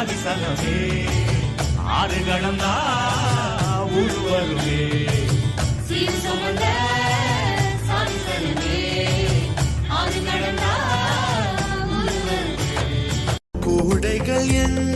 ஆதிசனமே ஆறு கடந்தா உருவருமே கூடைகள் என்